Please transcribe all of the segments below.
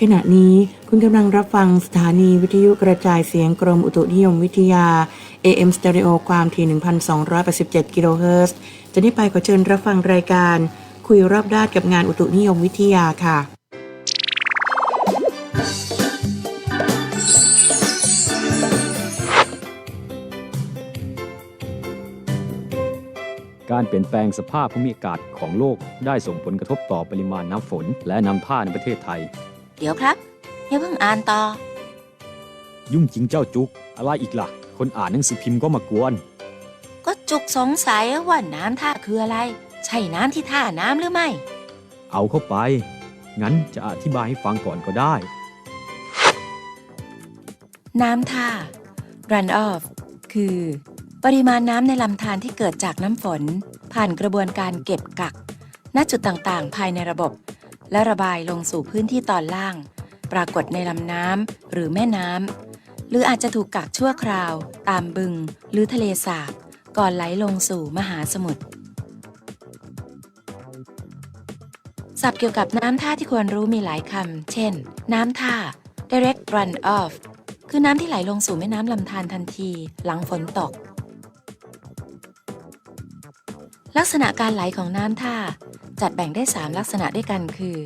ขณะนี้คุณกำลังรับฟังสถานีวิทยุกระจายเสียงกรมอุตุนิยมวิทยา AM Stereo ความถี่ 1,287 กิโลเฮิรตซ์จะนี้ไปขอเชิญรับฟังรายการ คุยรอบด้านกับงานอุตุนิยมวิทยาค่ะ การเปลี่ยนแปลงสภาพภูมิอากาศของโลกได้ส่งผลกระทบต่อปริมาณน้ำฝน และน้ำท่าในประเทศไทย เดี๋ยวครับอย่าเพิ่งอ่านต่อ ยุ่งจริงเจ้าจุก อะไรอีกล่ะ คนอ่านหนังสือพิมพ์ก็มากวน ก็จุกสงสัยว่าน้ำท่าคืออะไร ใช่น้ำที่ท่าน้ำหรือไม่ เอาเข้าไป งั้นจะอธิบายให้ฟังก่อนก็ได้ น้ำท่า run off คือ ปริมาณน้ำในลำธารที่เกิดจากน้ำฝน ผ่านกระบวนการเก็บกัก ณจุดต่างๆ ภายในระบบ และระบายลงสู่พื้นที่ตอนล่าง ปรากฏในลำน้ำหรือแม่น้ำหรืออาจจะถูกกักชั่วคราว ตามบึง หรือทะเลสาบ ก่อนไหลลงสู่มหาสมุทรศัพท์เกี่ยวกับน้ำท่าที่ควรรู้มีหลายคำ เช่น น้ำท่า direct run off คือน้ำที่ไหลลงสู่แม่น้ำลำธารทันที หลังฝนตก ลักษณะการไหลของน้ำท่า จัดแบ่งได้ 3 ลักษณะด้วยกันคือ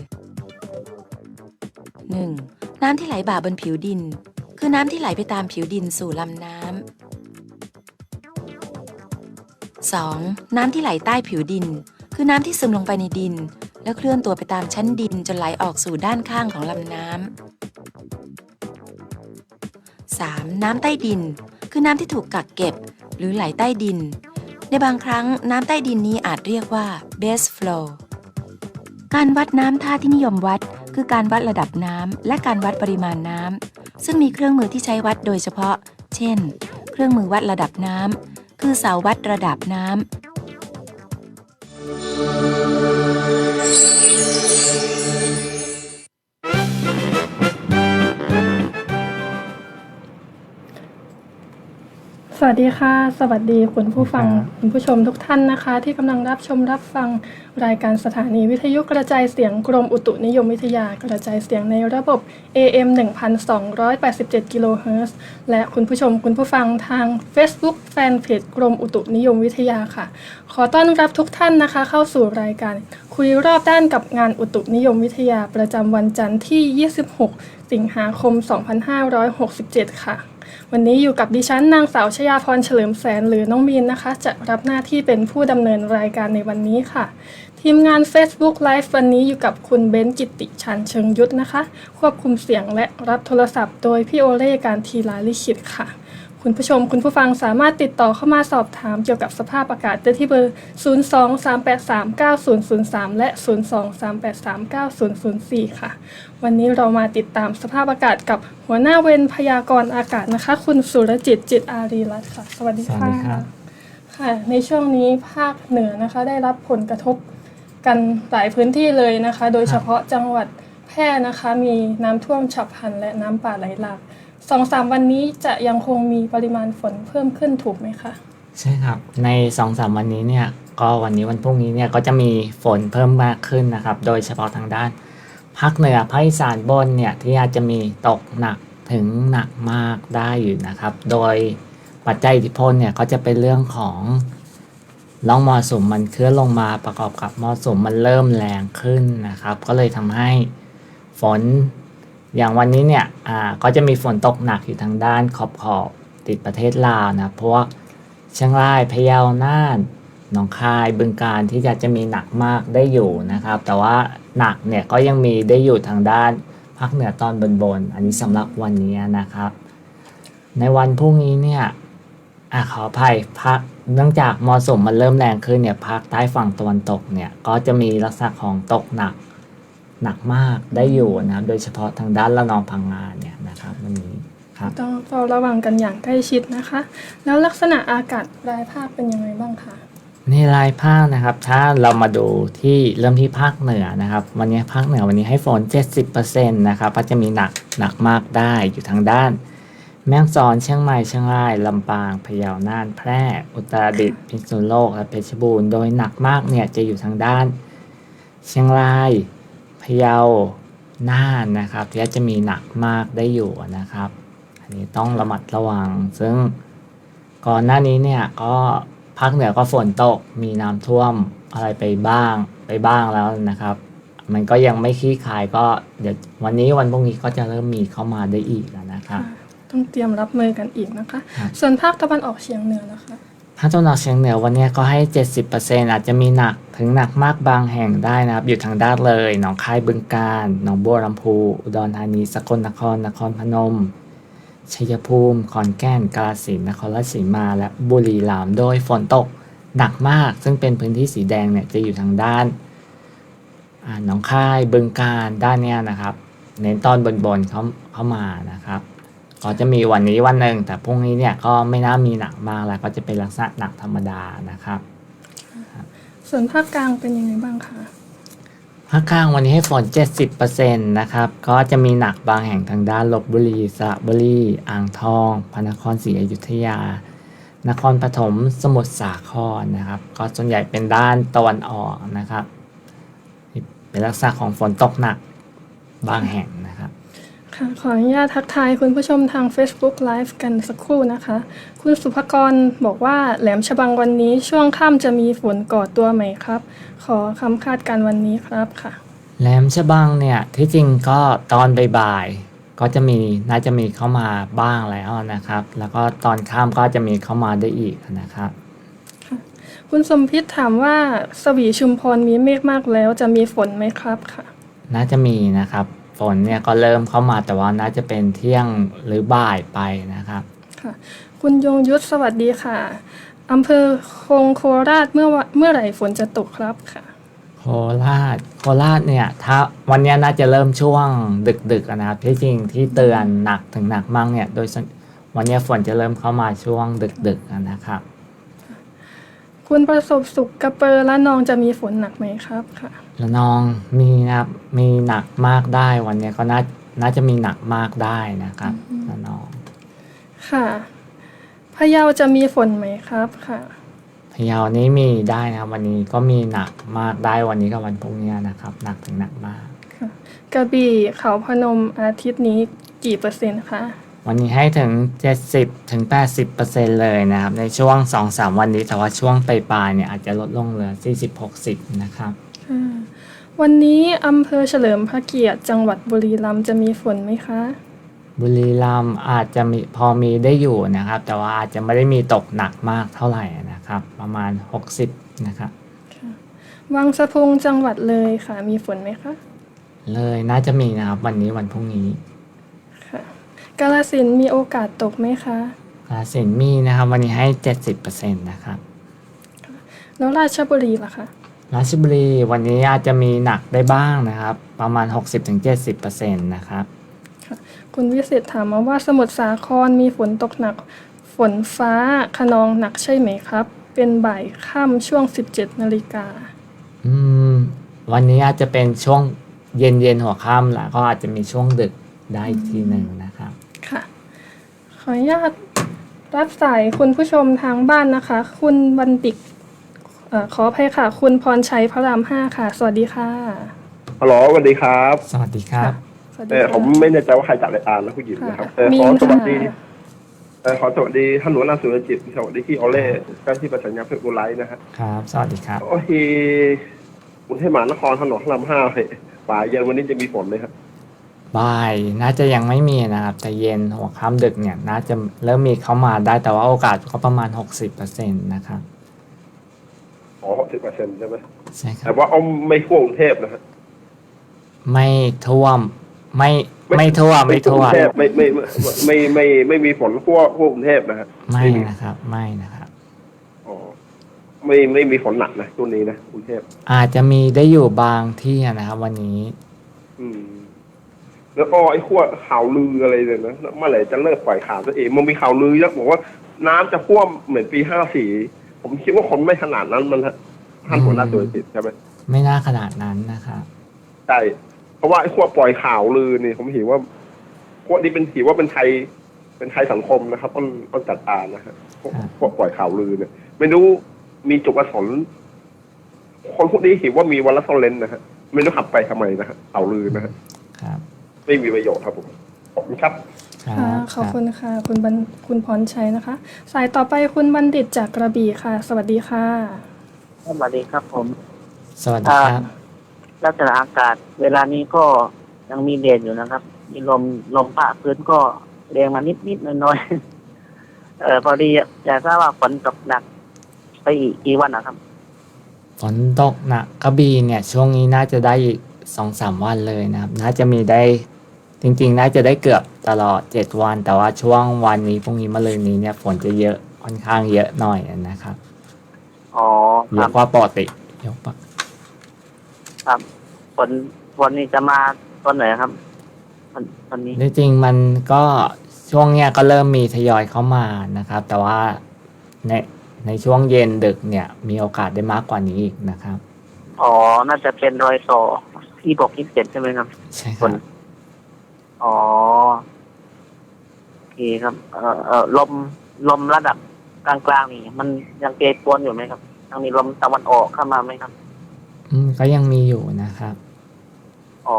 1. น้ำที่ไหลบ่าบนผิวดิน คือน้ำที่ไหลไปตามผิวดินสู่ลำน้ำ 2. น้ำที่ไหลใต้ผิวดิน คือน้ำที่ซึมลงไปในดิน แล้วเคลื่อนตัวไปตามชั้นดินจนไหลออกสู่ด้านข้างของลำน้ำ 3. น้ำใต้ดิน คือน้ำที่ถูกกักเก็บ หรือไหลใต้ดิน ในบางครั้งน้ำใต้ดินนี้อาจเรียกว่า base flow การวัดน้ำท่าที่นิยมวัด คือการวัดระดับน้ำและการวัดปริมาณน้ำซึ่งมีเครื่องมือที่ใช้วัดโดยเฉพาะ เช่น เครื่องมือวัดระดับน้ำคือเสาวัดระดับน้ำ สวัสดีค่ะ สวัสดีคุณผู้ฟังครับคุณผู้ชมทุกท่านนะคะ ที่กำลังรับชมรับฟังรายการสถานีวิทยุกระจายเสียงกรมอุตุนิยมวิทยากระจายเสียงในระบบ AM 1287กิโลเฮิรตซ์และคุณผู้ชมคุณผู้ฟังทาง Facebook แฟนเพจกรมอุตุนิยมวิทยาค่ะ ขอต้อนรับทุกท่านนะคะ เข้าสู่รายการคุยรอบด้านกับงานอุตุนิยมวิทยาประจำวันจันทร์ที่ 26 สิงหาคม 2567 ค่ะ วันนี้อยู่กับดิฉันนางสาวชยาพรเฉลิมแสนหรือน้องมีนนะคะ จะรับหน้าที่เป็นผู้ดำเนินรายการในวันนี้ค่ะ ทีมงาน Facebook Live วันนี้อยู่กับคุณเบนซ์กิตติชันเชิงยุทธนะคะ ควบคุมเสียงและรับโทรศัพท์โดยพี่โอเล่การทีลาลิขิตค่ะ คุณผู้ชมคุณผู้ฟังสามารถติดต่อเข้ามาสอบถามเกี่ยวกับสภาพอากาศได้ที่เบอร์ 023839003 และ 023839004 ค่ะ วันนี้เรามาติดตามสภาพอากาศกับหัวหน้าเวรพยากรณ์อากาศนะคะ คุณสุรจิตจิตอารีรัตน์ค่ะ สวัสดีสวัสค่ะดีครับค่ะ ในช่วงนี้ภาคเหนือนะคะ ได้รับผลกระทบกันหลายพื้นที่เลยนะคะ โดยเฉพาะจังหวัดแพร่นะคะ มีน้ำท่วมฉับพลันและน้ำป่าไหลหลาก สองสามวันนี้จะยังคงมีปริมาณฝนเพิ่มขึ้นถูกไหมคะ ใช่ครับ ใน2อสวันนี้เนี่ยก็วันนี้วันพรุ่งนี้เนี่ยก็จะมีฝนเพิ่มมากขึ้นนะครับ โดยเฉพาะทางด้านภาคเหนือภาคอีสานบนเนี่ยที่อาจจะมีตกหนักถึงหนักมากได้อยู่นะครับ โดยปัจจัยอิทธิพลเนี่ยก็จะเป็นเรื่องของล่องมรสุมมันเคลื่อนลงมาประกอบกับมรสุมมันเริ่มแรงขึ้นนะครับ ก็เลยทำให้ฝน อย่างวันนี้เนี่ยอ่าก็จะมีฝนตกหนักอยู่ทางด้านขอบขอบติดประเทศลาวนะเพราะว่าเชียงรายพะเยาน่านหนองคายบึงการที่จะจะมีหนักมากได้อยู่นะครับ แต่ว่าหนักเนี่ยก็ยังมีได้อยู่ทางด้านภาคเหนือตอนบนบนๆอันนี้สำหรับวันนี้นะครับ ในวันพรุ่งนี้เนี่ยอะขออภัยภาคเนื่องจากมรสุมมันเริ่มแรงขึ้นเนี่ยภาคใต้ฝั่งตะวันตกเนี่ยก็จะมีลักษณะของตกหนัก หนักมากได้อยู่นะครับ โดยเฉพาะทางด้านละนองพังงาเนี่ยนะครับวันนี้ครับต้องเฝ้าระวังกันอย่างใกล้ชิดนะคะ แล้วลักษณะอากาศรายภาคเป็นยังไงบ้างคะในรายภาคนะครับ ถ้าเรามาดูที่เริ่มที่ภาคเหนือนะครับ วันนี้ภาคเหนือวันนี้ให้ฝน 70%นะครับก็จะมีหนักหนักมากได้อยู่ทางด้าน แม่ฮ่องสอนเชียงใหม่เชียงรายลำปางพะเยาน่านแพร่ อุตรดิตถ์พิษณุโลกและเพชรบูรณ์โดยหนักมากเนี่ยจะอยู่ทางด้าน เชียงรายพะเยาน่านนะครับที่จะมีหนักมากได้อยู่นะครับ อันนี้ต้องระมัดระวัง ซึ่งก่อนหน้านี้เนี่ยก็ภาคเหนือก็ฝนตกมีน้ำท่วมอะไรไปบ้างไปบ้างแล้วนะครับ มันก็ยังไม่คลี่คลายก็เดี๋ยววันนี้วันพรุ่งนี้ก็จะเริ่มมีเข้ามาได้อีกแล้วนะครับ ต้องเตรียมรับมือกันอีกนะคะครับส่วนภาคตะวันออกเฉียงเหนือนะคะ ภาตะวันอกเฉียงเหนือวันนี้ก็ให้ 70%อาจจะมีหนักถึงหนักมากบางแห่งได้นะครับ อยู่ทางด้านเลยหนองคายบึงกาฬหนองบัวลำพู อุดรธานีสกลนครนครพนมชัยภูมิขอนแก่นกาฬสินธุ์นครราชสีมา และบุรีรัมย์โดยฝนตกหนักมาก ซึ่งเป็นพื้นที่สีแดงเนี่ยจะอยู่ทางด้านอ่าหนองคายบึงกาฬด้านเนี้ยนะครับ เน้นตอนบนๆเขาเข้ามานะครับ ก็จะมีวันนี้วันหนึ่งแต่พรุ่งนี้เนี่ยก็ไม่น่ามีหนักมากแล้วก็จะเป็นลักษณะหนักธรรมดานะครับส่วนภาคกลางเป็นยังไงบ้างคะภาคกลางวันนี้ให้ฝน 70%นะครับ ก็จะมีหนักบางแห่งทางด้านลบบุรีสระบุรีอ่างทอง พระนครศรีอยุธยา นครปฐมสมุทรสาครนะครับ ก็ส่วนใหญ่เป็นด้านตะวันออกนะครับ เป็นลักษณะของฝนตกหนักบางแห่งนะครับ ค่ะขออนุญาตทักทายคุณผู้ชมทาง Facebook Live กันสักครู่นะคะ คุณสุภกรบอกว่าแหลมฉบังวันนี้ช่วงค่ำจะมีฝนก่อตัวไหมครับ ขอคำคาดการณ์วันนี้ครับค่ะ แหลมฉบังเนี่ยที่จริงก็ตอนบ่ายๆก็จะมีน่าจะมีเข้ามาบ้างแล้วนะครับ แล้วก็ตอนค่ำก็จะมีเข้ามาได้อีกนะครับคุณสมพิษถามว่าสวีชุมพรมีเมฆมากแล้วจะมีฝนไหมครับค่ะ น่าจะมีนะครับ ฝนเนี่ยก็เริ่มเข้ามาแต่ว่าน่าจะเป็นเที่ยงหรือบ่ายไปนะครับ ค่ะ คุณยงยุทธสวัสดีค่ะอำเภอคงโคราชเมื่อวะเมื่อไหร่ฝนจะตกครับค่ะ โคราชโคราชเนี่ยถ้าวันเนี้ยน่าจะเริ่มช่วงดึกๆอะนะครับที่จริงที่เตือนหนักถึงหนักมากเนี่ยโดยส่วนวันเนี้ยฝนจะเริ่มเข้ามาช่วงดึกๆอะนะครับ คุณประสบสุขกระเปอร์และนองจะมีฝนหนักไหมครับค่ะละนองมีนะครับมีหนักมากได้วันเนี้ยก็น่าน่าจะมีหนักมากได้นะครับละนองค่ะพะเยาจะมีฝนไหมครับค่ะพะเยานี้มีได้นะครับ วันนี้ก็มีหนักมากได้วันนี้กับวันพรุ่งนี้นะครับ หนักถึงหนักมากกระบี่เขาพนมอาทิตย์นี้กี่เปอร์เซ็นต์คะ วันนี้ให้ถึง70ถึง80%เลยนะครับ ในช่วง 2-3 วันนี้ แต่ว่าช่วงปลายๆเนี่ยอาจจะลดลงเหลือ 40-60 นะครับค่ะวันนี้อำเภอเฉลิมพระเกียรติจังหวัดบุรีรัมย์จะมีฝนไหมคะ บุรีรัมย์อาจจะมีพอมีได้อยู่นะครับ แต่ว่าอาจจะไม่ได้มีตกหนักมากเท่าไหร่นะครับ ประมาณ 60 นะครับวังสะพุงจังหวัดเลยค่ะ มีฝนไหมคะ เลยน่าจะมีนะครับ วันนี้วันพรุ่งนี้ค่ะ กาลสินธุ์มีโอกาสตกไหมคะ กาฬสินธุ์มีนะครับ วันนี้ให้ 70%นะครับ แล้วราชบุรีล่ะคะ ราชบุรีวันนี้อาจจะมีหนักได้บ้างนะครับ ประมาณ 60-70%นะครับ คุณวิสิตถามมาว่าสมุทรสาครมีฝนตกหนัก ฝนฟ้าขนองหนักใช่ไหมครับ เป็นบ่ายค่ำช่วง 17นาฬิกา อืม วันนี้อาจจะเป็นช่วงเย็นเย็นๆหัวค่ำแล้วก็อาจจะมีช่วงดึกได้อีกทีหนึ่งนะ ครับค่ะ ขออนุญาตรับสายคุณผู้ชมทางบ้านนะคะ คุณบันติกเอ่อขออภัยค่ะ คุณพรชัยพระรามห้าค่ะ สวัสดีค่ะฮัลโหลสวัสดีครับสวัสดีครับ สวัสดีเออค่ะ ผมไม่แน่ใจว่าใครจัดรายการนะผู้หญิงนะครับค่ะเออมีขอสวัสดีค่ะเออขอสวัสดีท่านหลวงนาสุรจิตสวัสดีที่ออเล่เจ้าที่ประสานงานเพื่อกุไลท์นะฮะครับ สวัสดีครับ โอ้ทีกรุงเทพมหานครถนนพระรามห้าเลยบ่ายเย็นวันนี้จะมีฝนไหมครับ บ่ายน่าจะยังไม่มีนะครับ แต่เย็นหัวค่ำดึกเนี่ยน่าจะเริ่มมีเข้ามาได้แต่ว่าโอกาสก็ประมาณ 60%นะครับอ๋อสิบเปอร์เซ็นต์ใช่ไหมใช่ครัแต่บ ว่าเอาไม่ทั่วกรุงเทพนะฮะไม่ท่วมไม่ไม่ท่วมไม่ท่วกมรุงเทพไม่ไม่ไม่ไม่ไม่ไม่ไม่มีฝนทั่วทั่วกรุงเทพนะฮะไม่นะครับไม่นะครับ อ๋อไม่ไม่มีฝนหนักนะช่วงนี้นะกรุงเทพอาจจะมีได้อยู่บางที่นะครับ วันนี้ อืม แล้วก็ไอ้ขั้วข่าวลืออะไรเนี่ยนะเมื่อไหร่จะเลิกปล่อยข่าวตัวเองมันมีข่าวลือแล้วบอกว่า น้ำจะท่วมเหมือนปีห้าสี่ผมคิดว่าคนไม่ขนาดนั้นมันฮะท่านหัวหน้าตัวจิตใช่ไหมไม่น่าขนาดนั้นนะครับใช่เพราะว่าไอ้ขั้วปล่อยข่าวลือนี่ผมเห็นว่าขั้วนี้เป็นถือว่าเป็นไทยเป็นไทยสังคมนะครับต้องต้องจัดการนะฮะพวกครับพวกปล่อยข่าวลือเนี่ย ไม่รู้มีจุกประสงค์คนพวกนี้เห็นว่ามีวันละสองเลนนะฮะไม่รู้ขับไปทำไมนะฮะข่าวลือนะฮะครับ ไม่มีประโยชน์ครับผมขอบคุณครับครัค่ะบขอบคุณค่ะ คุณบันคุณพรชัยนะคะ สายต่อไปคุณบัณฑิตจากกระบี่ค่ะ สวัสดีค่ะ สวัสดีครับผมสวัสดีครับ ลักษณะอากาศ เวลานี้ก็ยังมีแดดอยู่นะครับ มีลมลมปะพื้นก็แรงมานิดนิดๆหน่อยหน่อยๆเออพอดีอยากทราบว่าฝนตกหนัก ไปอีกกี่วันนะครับ ฝนตกหนักกระบี่เนี่ย ช่วงนี้น่าจะได้สองสามวันเลยนะครับ น่าจะมีได้ จริงๆน่าจะได้เกือบตลอดเจ็ดวัน แต่ว่าช่วงวันนี้พรุ่งนี้มะรืนนี้เนี่ยฝนจะเยอะค่อนข้างเยอะหน่อยนะครับอ๋อคเยรัอะบกว่าปกติเยอะกว่าครับฝนฝนนี่จะมาตอนไหนครับวันวันนี้จริงๆมันก็ช่วงเนี้ยก็เริ่มมีทยอยเข้ามานะครับ แต่ว่าในในช่วงเย็นดึกเนี่ยมีโอกาสได้มากกว่านี้อีกนะครับ อ๋อน่าจะเป็นรอยต่อที่บอกที่เจ็ดใช่ไหมครับ ใช่คฝรับน อ๋อโอเคครับ เอ่อเอ่อลมลมระดับกลางๆนี่มันยังเกยปวนอยู่ไหมครับยังมีลมตะวันออกเข้ามาไหมครับ อืมก็ยังมีอยู่นะครับ อ๋อ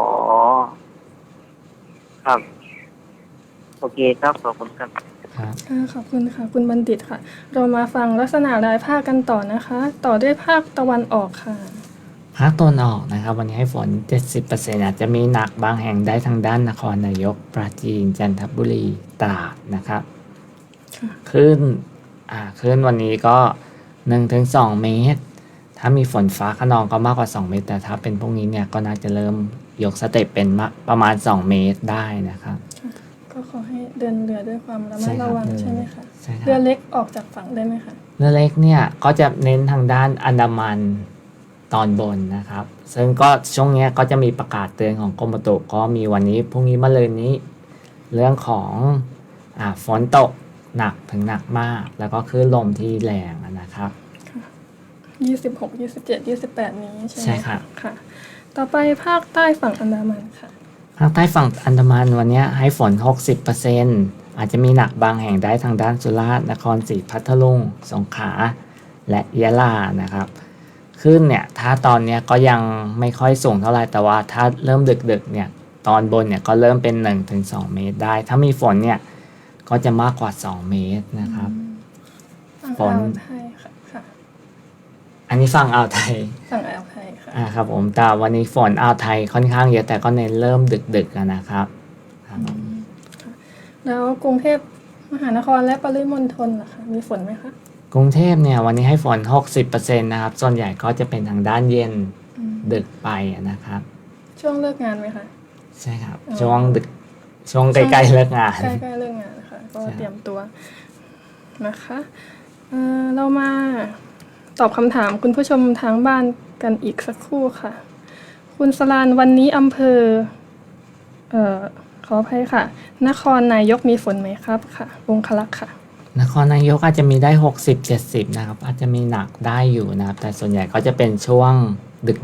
ครับ โอเคครับขอบคุณครับ ครับ ค่ะขอบคุณค่ะ คุณบัณฑิตค่ะ เรามาฟังลักษณะรายภาคกันต่อนะคะ ต่อด้วยภาคตะวันออกค่ะ ภาคตะวันออกนะครับ วันนี้ให้ฝน 70%อาจจะมีหนักบางแห่งได้ทางด้านนครนายก ปราจีน จันทบุรีตราดนะครับค่ะคลื่นอ่าคลื่นวันนี้ก็ 1-2 เมตร ถ้ามีฝนฟ้าขนองก็มากกว่า 2 เมตร แต่ถ้าเป็นพวกนี้เนี่ยก็น่าจะเริ่มยกสเต็ปเป็นมะประมาณ 2 เมตรได้นะครับก็ขอให้เดินเรือด้วยความระใช่มัดครัระบวังใช่ไหมคะใช่คเรือรับเล็กออกจากฝั่งได้ไหมคะเรือเล็กเนี่ยก็จะเน้นทางด้านอันดามัน ตอนบนนะครับ ซึ่งก็ช่วงเนี้ยก็จะมีประกาศเตือนของกรมอุตุก็มีวันนี้พรุ่งนี้มะรืนนี้ เรื่องของอ่าฝนตกหนักถึงหนักมาก แล้วก็คลื่นลมที่แรงนะครับยี่สิบหกยี่สิบเจ็ดยี่สิบแปดนี้ใช่ไหมใช่ครับค่ะ ต่อไปภาคใต้ฝั่งอันดามันค่ะ ภาคใต้ฝั่งอันดามันวันเนี้ยให้ฝน60%อาจจะมีหนักบางแห่งได้ทางด้านสุราษฎร์นครศรีพัทลุงสงขลาและยะลานะครับ คลื่นเนี่ยถ้าตอนเนี้ยก็ยังไม่ค่อยสูงเท่าไหร่แต่ว่าถ้าเริ่มดึกๆเนี่ยตอนบนเนี่ยก็เริ่มเป็น 1-2 เมตรได้ ถ้ามีฝนเนี่ยก็จะมากกว่า 2 เมตรนะครับฝั่งฝนอ่าวไทยค่ะค่ะอันนี้ฝั่งอ่าวไทยฝั่งอ่าวไทยค่ะ อ่าครับผมแต่วันนี้ฝนอ่าวไทยค่อนข้างเยอะแต่ก็เน้นเริ่มดึกๆอะนะครับครับผมแล้วกรุงเทพมหานครและปริมณฑลล่ะคะมีฝนไหมคะ กรุงเทพเนี่ยวันนี้ให้ฝน 60%นะครับ ส่วนใหญ่ก็จะเป็นทางด้านเย็นอืมดึกไปอะนะครับ ช่วงเลิกงานไหมคะ ใช่ครับ อ๋อ ช่วงดึกช่วงใกล้ๆเลิกงาน ใกล้ๆเลิกงานนะคะก็ใช่ เตรียมตัวนะคะเอ่อเรามาตอบคำถามคุณผู้ชมทางบ้านกันอีกสักครู่ค่ะ คุณสลานวันนี้อำเภอเอ่อขออภัยค่ะ นครนายกมีฝนไหมครับค่ะวงคลักษ์ค่ะ นครนายกอาจจะมีได้ 60-70 นะครับ อาจจะมีหนักได้อยู่นะครับ แต่ส่วนใหญ่ก็จะเป็นช่วง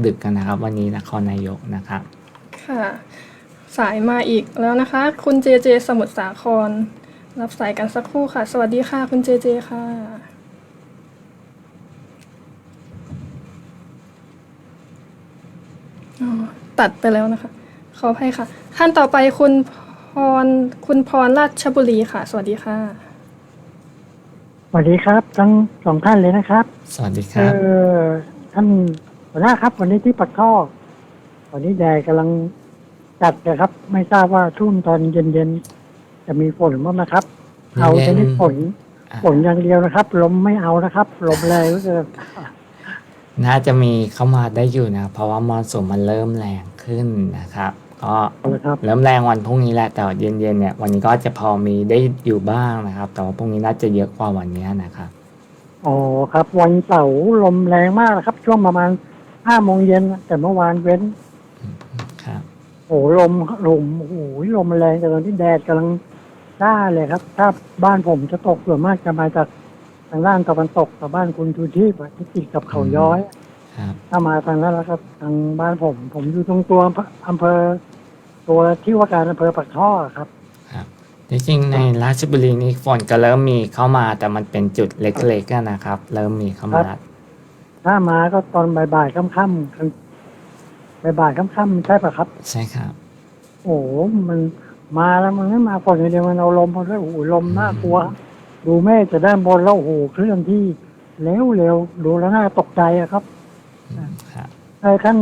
ดึกๆกันนะครับ วันนี้นครนายกนะครับ ค่ะ สายมาอีกแล้วนะคะ คุณเจเจสมุทรสาคร รับสายกันสักครู่ค่ะ สวัสดีค่ะ คุณเจเจค่ะ อ๋อ ตัดไปแล้วนะคะ ขออภัยค่ะ ท่านต่อไปคุณพรคุณพรราชบุรีค่ะ สวัสดีค่ะ วัสดีครับ ทั้งสองท่านเลยนะครับสวัสดีคเอรับ อท่านหัวหน้าครับ วันนี้ที่ปักท่อวันนี้แดดกำลังจัดนะครับ ไม่ทราบว่าทุ่มตอนเย็นๆจะมีฝนบ้างนะครับ เอาชนิดฝนอะฝนอย่างเดียวนะครับ ลมไม่เอานะครับ ลมแรงเหลือเกินน่าจะมีเข้ามาได้อยู่นะครับเพราะว่ามรสุมมันเริ่มแรงขึ้นนะครับ ก็เอาละครับเริ่มแรงวันพรุ่งนี้แหละแต่เย็นๆเนี่ยวันนี้ก็จะพอมีได้อยู่บ้างนะครับ แต่ว่าพรุ่งนี้น่าจะเยอะกว่าวันนี้นะครับอ๋อครับ วันเสาร์ลมแรงมากนะครับ ช่วงประมาณห้าโมงเย็นแต่เมื่อวานเว้นครับโอ้โหลมลมโอ้โหลมแรงแต่ตอนที่แดดกำลังจ้าเลยครับ ถ้าบ้านผมจะตกส่วนมากจะมาจากทางด้านตะวันตกกับบ้านคุณทูทีปที่ติดกับเขาย้อย ครับ ถ้ามาทางนั้นแล้วครับทางบ้านผม ผมอยู่ตรงตัวอำเภออำเภอตัวที่ว่าการอำเภอปากท่อครับครับจริงๆในราชบุรีนี่ฝนก็เริ่มมีเข้ามา แต่มันเป็นจุดเล็กๆอะนะครับ เริ่มมีเข้ามาครับถ้ามาก็ตอนบ่ายๆค่ำๆกลางบ่ายๆค่ำๆใช่ปะครับ ใช่ครับ โอ้โหมันมาแล้วมันไม่มาฝนอย่างเดียวมันเอาลมมาด้วยโอ้โหลมน่ากลัว ดูแม่จะด้านบนแล้วโอ้โหเคลื่อนที่เร็วเร็วๆดูแล้วน่าตกใจอะครับอืม ครับเออท่าน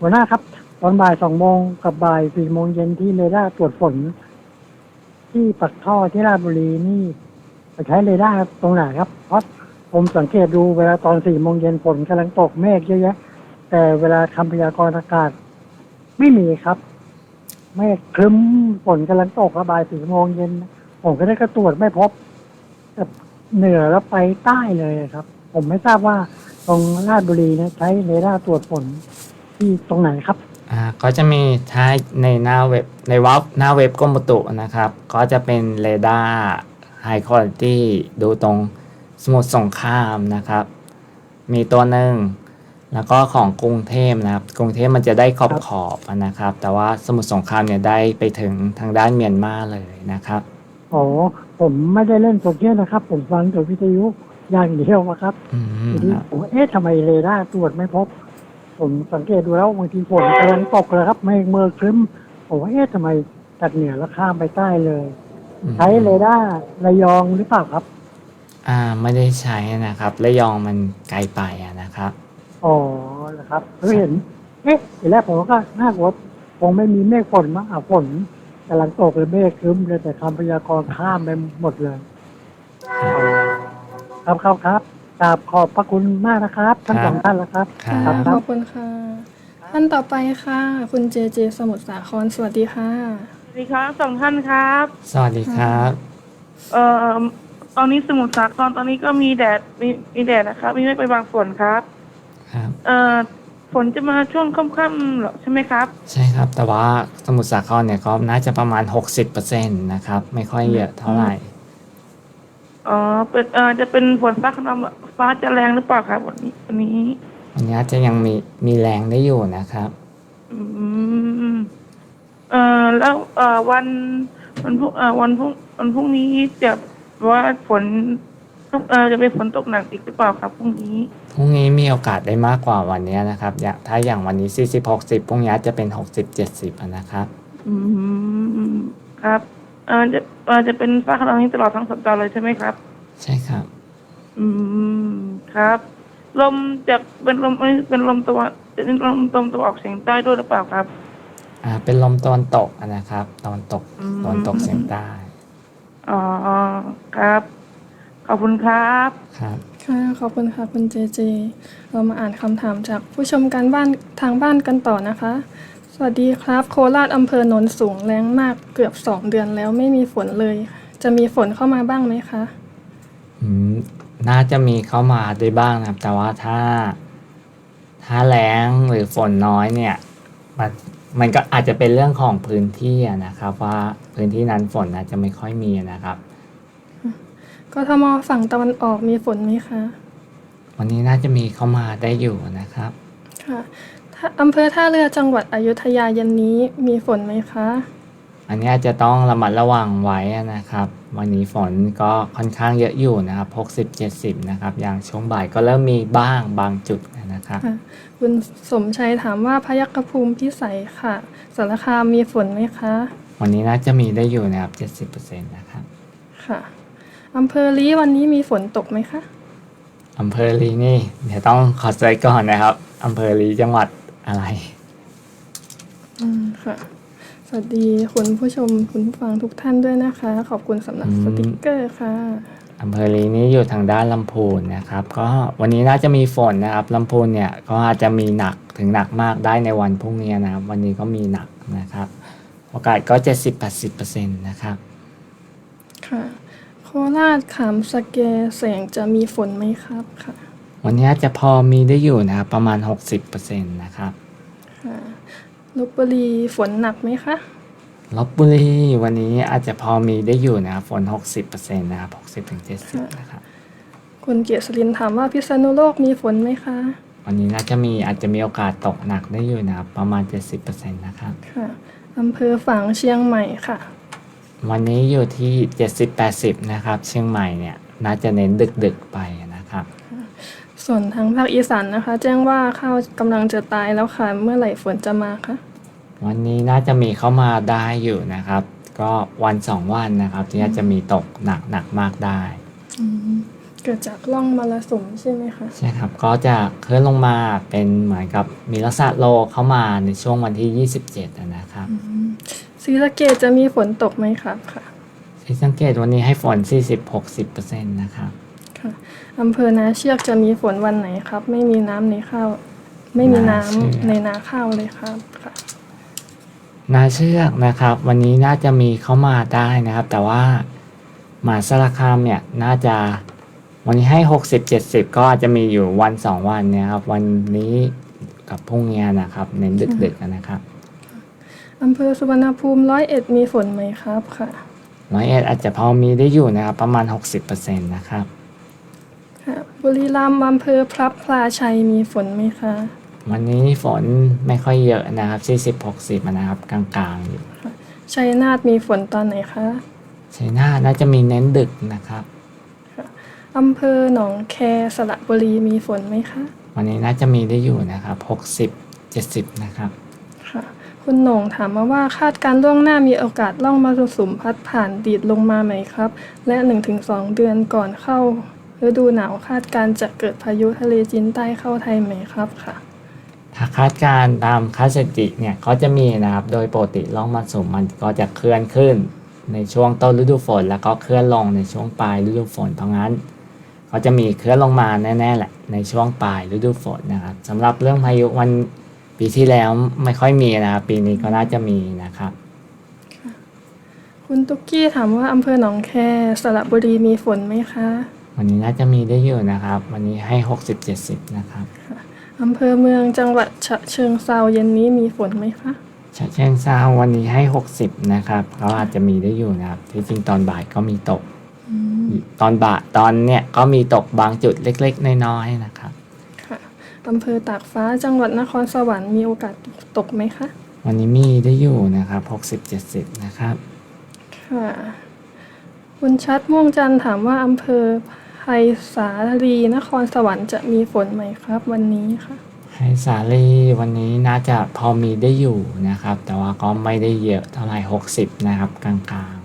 หัวหน้าครับ ตอนบ่ายสองโมงกับบ่ายสี่โมงเย็นที่เรดาร์ตรวจฝน ที่ปักท่อที่ราชบุรีนี่ไปใช้เรดาร์ตรงไหนครับ เพราะผมสังเกตดูเวลาตอนสี่โมงเย็นฝนกำลังตกเมฆเยอะแยะ แต่เวลาคำพยากรณ์อากาศ ไม่มีครับเมฆครึ้มฝนกำลังตกระบายสี่โมงเย็น ผมก็ได้ก็ตรวจไม่พบแต่เหนือแล้วไปใต้เลยครับ ผมไม่ทราบว่า ตรงราชบุรีเนี่ยใช้เรดาร์ตรวจฝนที่ตรงไหนครับ อ่าก็จะมีท้ายในหน้าเว็บในว็บหน้าเว็บกรมอุตุนะครับ ก็จะเป็นเรดาร์ไฮคุณ i t y ดูตรงสมุทรสงครามนะครับ มีตัวหนึ่งแล้วก็ของกรุงเทพนะครับ กรุงเทพมันจะได้ขอบครับขอบๆนะครับ แต่ว่าสมุทรสงครามเนี่ยได้ไปถึงทางด้านเมียนมาเลยนะครับ อ๋อ ผมไม่ได้เล่นโซเชียลนะครับ ผมฟังแต่วิทยุ อย่างเดียวอะครับอืมทีนี้ครับผมว่าเอ๊ะทำไมเรดาร์ตรวจไม่พบ ผมสังเกตดูแล้วบางทีฝนกำลังตกเลยครับเมฆเมอครึ้มผมว่าเอ๊ะทำไมจากเหนือแล้วข้ามไปใต้เลย ใช้เรดาร์ระยองหรือเปล่าครับอ่าไม่ได้ใช้นะครับระยองมันไกลไปอะนะครับ อ๋อนะครับเราเห็น เอ๊ะทีแรกผมก็น่ากลัวคงไม่มีเมฆฝนมั้งอะฝนกำลังตกเลยเมฆครึ้มเลยแต่คำพยากรณ์ข้ามไปหมดเลย ครับครับครับกราบขอบพระคุณมากนะครับทั้งสองท่านแล้วครับครัค่ะบขอบคุณค่ะ ท่านต่อไปค่ะ คุณเจเจสมุทรสาครสวัสดีค่ะ สวัสดีครับสองท่านครับ สวัสดีครับ เอ่อตอนนี้สมุทรสาครตอนนี้ก็มีแดดมีมีแดดนะครับ มีไม่ไปบางฝนครับ ครับ เอ่อฝนจะมาช่วงค่ำๆเหรอใช่ไหมครับ ใช่ครับ แต่ว่าสมุทรสาครเนี่ยก็น่าจะประมาณ 60%นะครับ ไม่ค่อยเยอะเท่าไหร่ อ๋อเป็นเอ่อจะเป็นฝนฟ้าขนองฟ้าจะแรงหรือเปล่าครับวันนี้วันนี้วันนี้จะยังมีมีแรงได้อยู่นะครับ อืม เอ่อแล้วเอ่อวันวันพรุ่งเอ่อวันพรุ่งวันพรุ่งนี้จะว่าฝนเอ่อจะเป็นฝนตกหนักอีกหรือเปล่าครับพรุ่งนี้ พรุ่งนี้มีโอกาสได้มากกว่าวันนี้นะครับอย่างถ้าอย่างวันนี้40 60พรุ่งนี้จะเป็น60 70อะนะครับ อืมครับ เอ่อจะเอ่อจะเป็นฟ้าขนองนี้ตลอดทั้งสัปดาห์เลยใช่ไหมครับ ใช่ครับ อืมครับ ลมจะเป็นลมเป็นลมตะวันเป็นลมตะวันตะวันออกเฉียงใต้ด้วยหรือเปล่าครับ อ่า เป็นลมตะวันตกอะนะครับตะวันตกอืม ตะวันตกเฉียงใต้อ๋อครับ ขอบคุณครับ ครับ ค่ะขอบคุณค่ะคุณเจเจ เรามาอ่านคำถามจากผู้ชมการบ้านทางบ้านกันต่อนะคะ สวัสดีครับ โคราชอำเภอโนนสูงแรงมากเกือบสองเดือนแล้วไม่มีฝนเลย จะมีฝนเข้ามาบ้างไหมคะอืมน่าจะมีเข้ามาได้บ้างนะครับ แต่ว่าถ้า ถ้าแล้งหรือฝนน้อยเนี่ย มันมันก็อาจจะเป็นเรื่องของพื้นที่อะนะครับ ว่าพื้นที่นั้นฝนอาจจะไม่ค่อยมีนะครับ กทมฝั่งตะวันออกมีฝนไหมคะ วันนี้น่าจะมีเข้ามาได้อยู่นะครับ ค่ะถ้า อำเภอท่าเรือจังหวัดอยุธยาเย็นนี้มีฝนไหมคะ อันนี้อาจจะต้องระมัดระวังไว้นะครับ วันนี้ฝนก็ค่อนข้างเยอะอยู่นะครับ 60-70 นะครับ อย่างช่วงบ่ายก็เริ่มมีบ้างบางจุดนะครับค่ะคุณสมชัยถามว่าพยัคฆภูมิพิสัยค่ะสารคามมีฝนไหมคะ วันนี้น่าจะมีได้อยู่นะครับ 70%นะครับ ค่ะอำเภอลีวันนี้มีฝนตกไหมคะอำเภอลีนี่เดี๋ยวต้องขอเซตก่อนนะครับอำเภอลีจังหวัด อะไร อืมค่ะ สวัสดีคุณผู้ชมคุณผู้ฟังทุกท่านด้วยนะคะ ขอบคุณสำหรับอืม สติกเกอร์ค่ะ อำเภอลีนี่อยู่ทางด้านลำพูนนะครับ ก็วันนี้น่าจะมีฝนนะครับลำพูนเนี่ยก็อาจจะมีหนักถึงหนักมากได้ในวันพรุ่งนี้นะครับ วันนี้ก็มีหนักนะครับ โอกาสก็ 70-80%นะครับ ค่ะ โคราชขามสแกแสงจะมีฝนไหมครับค่ะ วันนี้อาจจะพอมีได้อยู่นะครับประมาณ 60%นะครับค่ะลบบุรีฝนหนักไหมคะ ลบบุรีวันนี้อาจจะพอมีได้อยู่นะครับฝน 60%นะครับ60-70%นะครับคุณเกียรติศรินถามว่าพิษณุโลกมีฝนไหมคะ วันนี้น่าจะมีอาจจะมีโอกาสตกหนักได้อยู่นะครับประมาณ 70%นะครับค่ะอำเภอฝางเชียงใหม่ค่ะ วันนี้อยู่ที่ 70-80นะครับเชียงใหม่เนี่ยน่าจะเน้นดึกๆไปนะครับ ส่วนทางภาคอีสานนะคะ แจ้งว่าข้าวกำลังจะตายแล้วค่ะ เมื่อไหร่ฝนจะมาคะวันนี้น่าจะมีเข้ามาได้อยู่นะครับ ก็วันสองวันนะครับที่อาจจะมีตกหนักหนักมากได้เกิดจากร่องมรสุมใช่ไหมคะใช่ครับก็จะเคลื่อนลงมาเป็นเหมือนกับมีลักษณะโลเข้ามาในช่วงวันที่ 27อะนะครับศรีสะเกดจะมีฝนตกไหมครับค่ะ ที่สังเกตวันนี้ให้ฝน 40-60%นะครับค่ะ อำเภอนาเชือกจะมีฝนวันไหนครับ ไม่มีน้ำในข้าว ไม่มีน้ำนาเชือกในนาข้าวเลยครับค่ะนาเชือกนะครับ วันนี้น่าจะมีเข้ามาได้นะครับ แต่ว่าหมหาสารคามเนี่ยน่าจะวันนี้ให้60-70ก็อาจจะมีอยู่วันสองวันเนี่ยครับ วันนี้กับพรุ่งนี้นะครับ เน้นดึกๆนะครับอำเภอสุวรรณภูมิร้อยเอ็ดมีฝนไหมครับค่ะร้อยเอ็ดอาจจะพอมีได้อยู่นะครับ ประมาณ60%นะครับ ค่ะบุรีรัมย์อำเภอพระพลาชัยมีฝนไหมคะ วันนี้ฝนไม่ค่อยเยอะนะครับ40-60นะครับกลางๆอยู่ชัยนาทมีฝนตอนไหนคะชัยนาทน่าจะมีเน้นดึกนะครับอำเภอหนองแคสระบุรีมีฝนไหมคะ วันนี้น่าจะมีได้อยู่นะครับ60-70นะครับค่ะคุณโหน่งถามมาว่าคาดการณ์ล่วงหน้ามีโอกาสล่องมรสุมพัดผ่านดีดลงมาไหมครับ และ 1-2 เดือนก่อนเข้า ฤดูหนาวคาดการณ์จะเกิดพายุทะเลจีนใต้เข้าไทยไหมครับค่ะถ้าคาดการณ์ตามค่าสถิติเนี่ยก็จะมีนะครับ โดยปกติล่องมรสุมมันก็จะเคลื่อนขึ้น ในช่วงต้นฤดูฝน แล้วก็เคลื่อนลงในช่วงปลายฤดูฝนเพราะงั้น ก็จะมีเคลื่อนลงมาแน่ๆแหละในช่วงปลายฤดูฝนนะครับสำหรับเรื่องพายุวันปีที่แล้วไม่ค่อยมีนะครับปีนี้ก็น่าจะมีนะครับ คุณตุ๊กกี้ถามว่าอำเภอหนองแคสระบุรีมีฝนไหมคะ วันนี้น่าจะมีได้อยู่นะครับ วันนี้ให้60-70นะครับอำเภอเมืองจังหวัดฉะเชิงเซาเย็นนี้มีฝนไหมคะฉะเชิงเซาวันนี้ให้60นะครับก็อาจจะมีได้อยู่นะครับที่จริงตอนบ่ายก็มีตกตอนบ่ายตอนเนี่ยก็มีตกบางจุดเล็กๆน้อยๆนะครับ ค่ะอำเภอตากฟ้าจังหวัดนครสวรรค์มีโอกาสตกไหมคะวันนี้มีได้อยู่นะครับ60-70นะครับ ค่ะ คุณชัดม่วงจันทร์ถามว่าอำเภอ ไพศาลีนครสวรรค์จะมีฝนไหมครับ วันนี้ค่ะให้สาลีวันนี้น่าจะพอมีได้อยู่นะครับ แต่ว่าก็ไม่ได้เยอะเท่าไหร่60นะครับ กลาง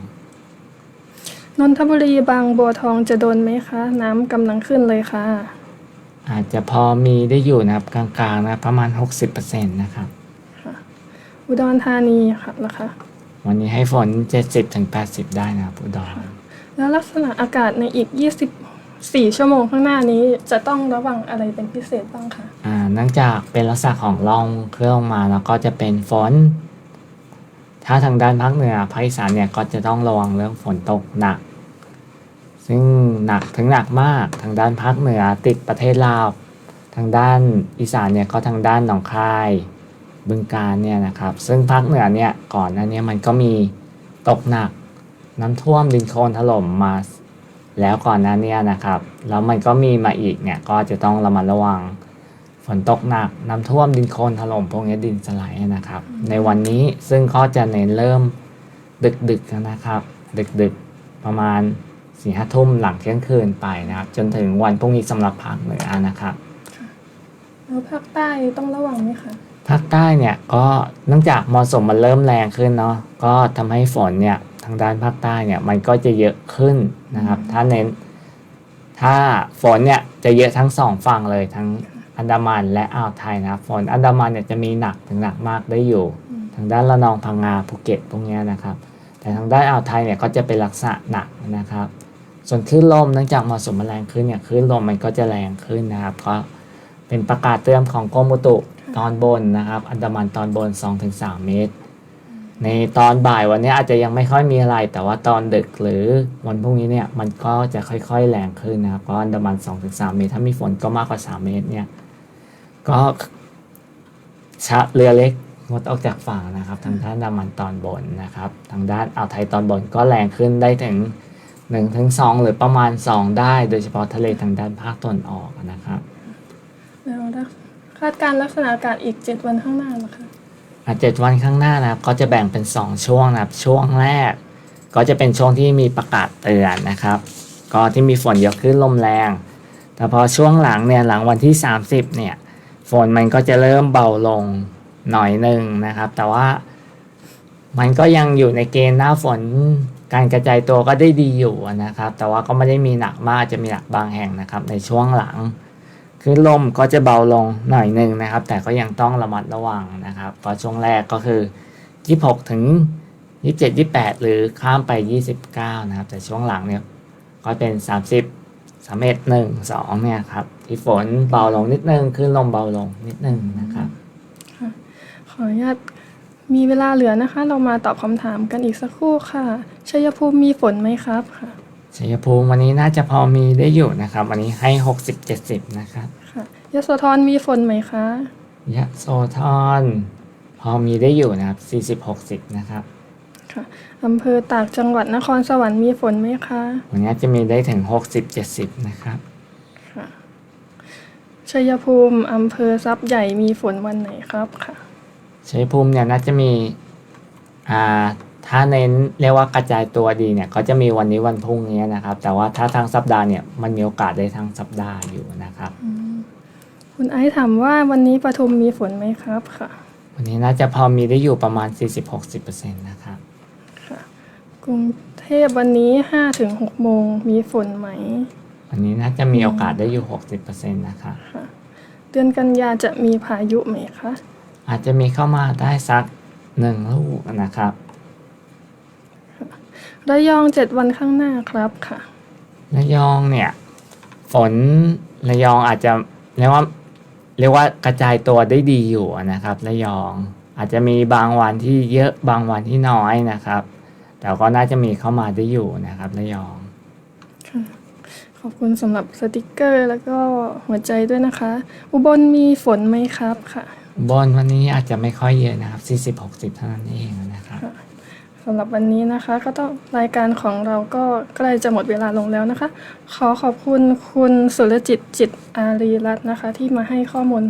นนทบุรีบางบัวทองจะโดนไหมคะ น้ำกำลังขึ้นเลยค่ะๆอาจจะพอมีได้อยู่นะครับ กลางๆนะประมาณ60%นะครับอุดรธานีค่ะล่ะคะวันนี้ให้ฝน70-80ได้นะครับอุดรแล้วลักษณะอากาศในอีก 24ชั่วโมงข้างหน้านี้จะต้องระวังอะไรเป็นพิเศษบ้างคะอ่าเนื่องจากเป็นลักษณะของร่องเคลื่อนลงมาแล้วก็จะเป็นฝน ถ้าทางด้านภาคเหนือภาคอีสานเนี่ยก็จะต้องระวังเรื่องฝนตกหนัก ซึ่งหนักถึงหนักมากทางด้านภาคเหนือติดประเทศลาวทางด้านอีสานเนี่ยก็ทางด้านหนองคายบึงกาฬเนี่ยนะครับ ซึ่งภาคเหนือเนี่ยก่อนหน้านี้มันก็มีตกหนักน้ำท่วมดินโคลนถล่มมา แล้วก่อนหน้าเนี้นะครับ แล้วมันก็มีมาอีกเนี่ยก็จะต้องระมัดระวังฝนตกหนักน้ำท่วมดินโคลนถล่มพวกนี้ดินสไลด์นะครับ ในวันนี้ซึ่งก็จะเน้นเริ่มดึกๆนะครับ ดึกๆประมาณสี่ห้าทุ่มหลังเที่ยงคืนไปนะครับ จนถึงวันพรุ่งนี้สำหรับภาคเหนือนะครับแล้วภาคใต้ต้องระวังไหมคะภาคใต้เนี่ยก็เนื่องจากมรสุมมันเริ่มแรงขึ้นเนาะก็ทำให้ฝนเนี่ยทางด้านภาคใต้เนี่ยมันก็จะเยอะขึ้นนะครับ ถ้าเน้นถ้าฝนเนี่ยจะเยอะทั้งสองฝั่งเลยทั้งอันดามันและอ่าวไทยนะครับฝนอันดามันเนี่ยจะมีหนักถึงหนักมากได้อยู่ ทางด้านระนองพังงาภูเก็ตพวกเนี้ยนะครับ แต่ทางด้านอ่าวไทยเนี่ยก็จะเป็นลักษณะหนักนะครับ ส่วนคลื่นลมเนื่องจากมรสุมมันแรงขึ้นเนี่ยคลื่นลมมันก็จะแรงขึ้นนะครับ ก็เป็นประกาศเตือนของกรมอุตุตอนบนนะครับ อันดามันตอนบน 2-3 เมตร ในตอนบ่ายวันนี้อาจจะยังไม่ค่อยมีอะไร แต่ว่าตอนดึกหรือวันพรุ่งนี้เนี่ยมันก็จะค่อยๆแรงขึ้นนะครับก็อันดามัน 2-3 เมตร ถ้ามีฝนก็มากกว่า 3 เมตรเนี่ยก็ชะเรือเล็กงดออกจากฝั่งนะครับ ทางด้านดามันตอนบนนะครับ ทางด้านอ่าวไทยตอนบนก็แรงขึ้นได้ถึง1ถึง2หรือประมาณ 2 ได้ โดยเฉพาะทะเลทางด้านภาคตะวันออกนะครับแล้วคาดการณ์ลักษณะอากาศอีก 7 วันข้างหน้าเหรอคะ เจ็ดวันข้างหน้านะครับก็จะแบ่งเป็น 2 ช่วงนะครับ ช่วงแรก ก็จะเป็นช่วงที่มีประกาศเตือนนะครับ ก็ที่มีฝนเยอะขึ้นลมแรง แต่พอช่วงหลังเนี่ยหลังวันที่ 30เนี่ยฝนมันก็จะเริ่มเบาลงหน่อยหนึ่งนะครับ แต่ว่ามันก็ยังอยู่ในเกณฑ์หน้าฝนการกระจายตัวก็ได้ดีอยู่นะครับ แต่ว่าก็ไม่ได้มีหนักมากจะมีหนักบางแห่งนะครับ ในช่วงหลัง คือลมก็จะเบาลงหน่อยหนึ่งนะครับ แต่ก็ยังต้องระมัดระวังนะครับเพราะช่วงแรกก็คือ 26 ถึง 27 28 หรือข้ามไป 29 นะครับ แต่ช่วงหลังเนี่ยก็เป็น 30 31 1 2เนี่ยครับที่ฝนเบาลงนิดนึงขึ้นลมเบาลงนิดนึงนะครับขออนุญาตมีเวลาเหลือนะคะ เรามาตอบคำถามกันอีกสักครู่ค่ะชัยภูมิมีฝนไหมครับค่ะ ชัยภูมิวันนี้น่าจะพอมีได้อยู่นะครับ วันนี้ให้60 70นะครับค่ะยโสธรมีฝนไหมคะยะโสธรพอมีได้อยู่นะครับ40 60นะครับค่ะอำเภอตากจังหวัดนครสวรรค์มีฝนไหมคะวันนี้จะมีได้ถึง60 70นะครับค่ะชัยภูมิอำเภอทรัพย์ใหญ่มีฝนวันไหนครับค่ะชัยภูมิเนี่ยน่าจะมีอ่า ถ้าเน้นเรียกว่ากระจายตัวดีเนี่ยก็จะมีวันนี้วันพรุ่งนี้นะครับ แต่ว่าถ้าทางสัปดาห์เนี่ยมันมีโอกาสได้ทั้งสัปดาห์อยู่นะครับคุณไอซ์ถามว่าวันนี้ปทุมมีฝนไหมครับค่ะ วันนี้น่าจะพอมีได้อยู่ประมาณ 40-60%นะครับกรุงเทพวันนี้5ถึง6โมงมีฝนไหม วันนี้น่าจะมีโอกาสได้อยู่ 60%นะครับเดือนกันยาจะมีพายุไหมคะอาจจะมีเข้ามาได้สักหนึ่งลูกนะครับ ระยอง7วันข้างหน้าครับค่ะ ระยองเนี่ย ฝนระยองอาจจะเรียกว่าเรียกว่ากระจายตัวได้ดีอยู่นะครับ ระยองอาจจะมีบางวันที่เยอะบางวันที่น้อยนะครับ แต่ก็น่าจะมีเข้ามาได้อยู่นะครับระยองขอบคุณสำหรับสติกเกอร์แล้วก็หัวใจด้วยนะคะ อุบลมีฝนไหมครับค่ะ บนวันนี้อาจจะไม่ค่อยเยอะนะครับ40-60เท่านั้นเองนะครับสำหรับวันนี้นะคะ ก็ต้องรายการของเราก็ใกล้จะหมดเวลาลงแล้วนะคะ ขอขอบคุณคุณสุรจิตจิตอารีรัตน์นะคะ ที่มาให้ข้อมูล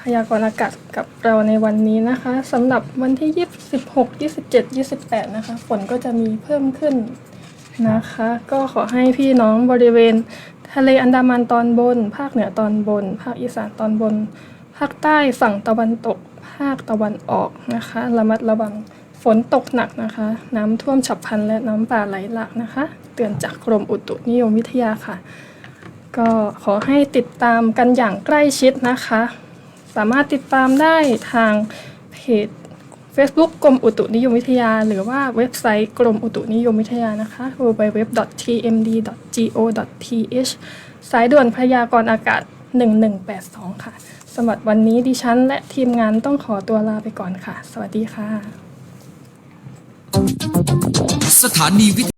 พยากรณ์อากาศกับเราในวันนี้นะคะสำหรับวันที่26 27 28นะคะ ฝนก็จะมีเพิ่มขึ้นนะคะ ก็ขอให้พี่น้องบริเวณ ทะเลอันดามันตอนบน ภาคเหนือตอนบน ภาคอีสานตอนบน ภาคใต้ฝั่งตะวันตก ภาคตะวันออกนะคะ ระมัดระวัง ฝนตกหนักนะคะ น้ำท่วมฉับพลันและน้ำป่าไหลหลากนะคะ เตือนจากกรมอุตุนิยมวิทยาค่ะ ก็ขอให้ติดตามกันอย่างใกล้ชิดนะคะ สามารถติดตามได้ทางเพจ Facebook กรมอุตุนิยมวิทยา หรือว่าเว็บไซต์กรมอุตุนิยมวิทยานะคะ www.tmd.go.th สายด่วนพยากรณ์อากาศ 1182 ค่ะสำหรับวันนี้ดิฉันและทีมงานต้องขอตัวลาไปก่อนค่ะ สวัสดีค่ะ สถานีวิท